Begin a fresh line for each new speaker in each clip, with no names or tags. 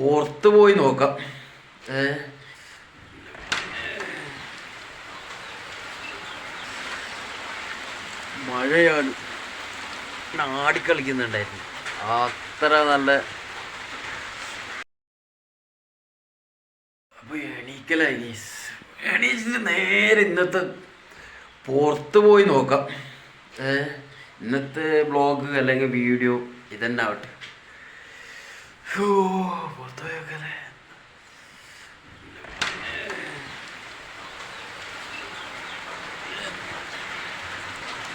പുറത്ത് പോയി നോക്കാം. മഴയാണ്. ആടിക്കളിക്കുന്നുണ്ടായിരുന്നു. അത്ര നല്ല അപ്പൊ എണീക്കലായി ഗൈസ്. എണീച്ചിട്ട് നേരെ ഇന്നത്തെ പുറത്ത് പോയി നോക്കാം. ഇന്നത്തെ ബ്ലോഗ് അല്ലെങ്കിൽ വീഡിയോ ഇതന്നെ ആവട്ടെ ഹോ, പുറത്ത് പോയി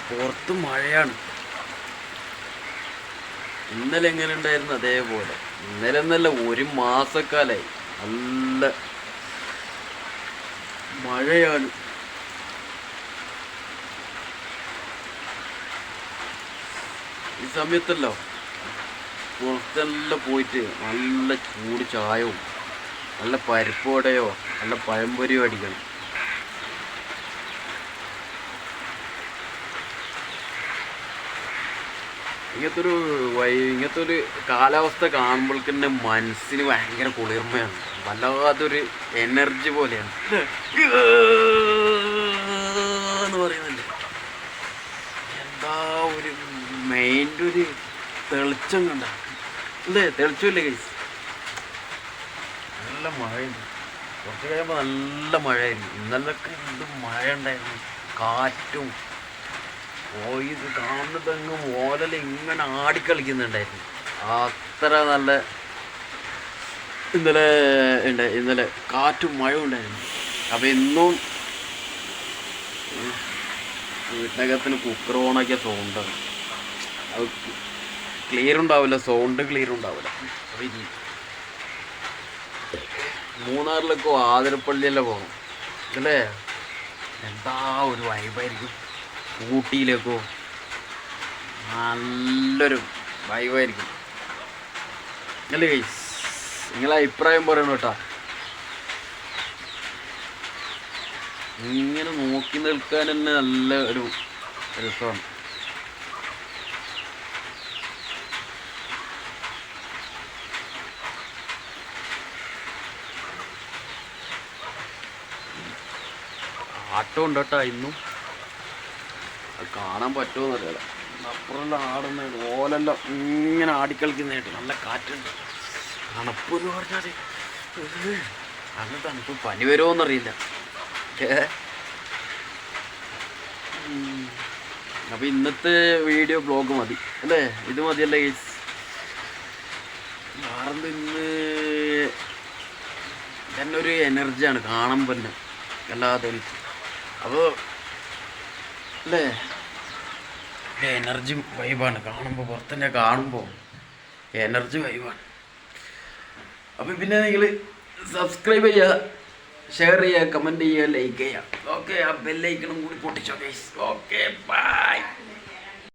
പുറത്ത് മഴയാണ്. ഇന്നലെ എങ്ങനെ ഉണ്ടായിരുന്നു? അതേപോലെ. ഇന്നലെ എന്നല്ല ഒരു മാസക്കാലായി. നല്ല മഴയാണ്. ഈ സമയത്തല്ലോ പുറത്തെല്ലാം പോയിട്ട് നല്ല ചൂട് ചായവും നല്ല പരിപ്പോടയോ നല്ല പഴംപൊരിയോ അടിക്കണം. ഇങ്ങനത്തെ ഒരു ഇങ്ങനത്തെ ഒരു കാലാവസ്ഥ കാണുമ്പോൾ തന്നെ മനസ്സിന് ഭയങ്കര കുളിർമയാണ്. വല്ലാത്തൊരു എനർജി പോലെയാണ്. എന്ന് പറയുന്നുണ്ട്. എന്താ ഒരു മൈൻഡ് ഒരു തെളിച്ചം കണ്ട? അല്ലേ തെളിച്ചില്ല കൈസ് നല്ല മഴയുണ്ട്. കുറച്ച് കഴിയുമ്പോൾ നല്ല മഴയായിരുന്നു ഇന്നലൊക്കെ എന്ത് മഴ ഉണ്ടായിരുന്നു. കാറ്റും ഓ ഇത് കാണുന്നതെങ്ങും ഓലല ഇങ്ങനെ ആടിക്കളിക്കുന്നുണ്ടായിരുന്നു. അത്ര നല്ല ഇന്നലെ ഉണ്ട് ഇന്നലെ കാറ്റും മഴയും ഉണ്ടായിരുന്നു. അപ്പം ഇന്നും വീട്ടിനകത്തിന് കുക്കർ ഓണാക്കിയ സൗണ്ടാണ്. അത് ക്ലിയർ ഉണ്ടാവില്ല സൗണ്ട് ക്ലിയർ ഉണ്ടാവില്ല. അപ്പം ഇനി മൂന്നാറിലേക്കോ ആതിരപ്പള്ളിയല്ലേ പോകണം അല്ലേ എന്താ ഒരു വൈബായിരിക്കും ഊട്ടിയിലേക്കോ? നല്ലൊരു വൈബായിരിക്കും അല്ലേ ഗൈസ് നിങ്ങളെ അഭിപ്രായം പറയണം കേട്ടാ. ഇങ്ങനെ നോക്കി നിൽക്കാൻ തന്നെ നല്ല ഒരു രസമാണ്. ആട്ടം ഉണ്ട് കേട്ടാ ഇന്നും. അത് കാണാൻ പറ്റുമോ എന്നറിയാലോ അപ്പുറമെല്ലാം ആടുന്ന ഓലെല്ലാം ഇങ്ങനെ ആടിക്കളിക്കുന്നതായിട്ട് നല്ല കാറ്റുണ്ട്. തണുപ്പ് എന്ന് പറഞ്ഞാൽ നല്ല തണുപ്പ്. പനി വരുമോ എന്നറിയില്ല ഏ. ഇന്നത്തെ വീഡിയോ ബ്ലോഗ് മതി. അല്ലേ? ഇത് മതിയല്ലേ ഗൈസ് വേറെന്ത് ഇന്ന് തന്നെ ഒരു എനർജിയാണ് കാണുമ്പോൾ തന്നെ അല്ലാതെ അപ്പോൾ അല്ലേ എനർജി വൈബാണ് കാണുമ്പോൾ പുറത്തന്നെ കാണുമ്പോൾ എനർജി വൈബാണ് അപ്പം പിന്നെ നിങ്ങൾ സബ്സ്ക്രൈബ് ചെയ്യുക ഷെയർ ചെയ്യുക കമന്റ് ചെയ്യുക ലൈക്ക് ചെയ്യുക ഓക്കെ ആ ബെല്ലൈക്കണം കൂടി പൊട്ടിച്ചോ ഗൈസ് ഓക്കെ ബൈ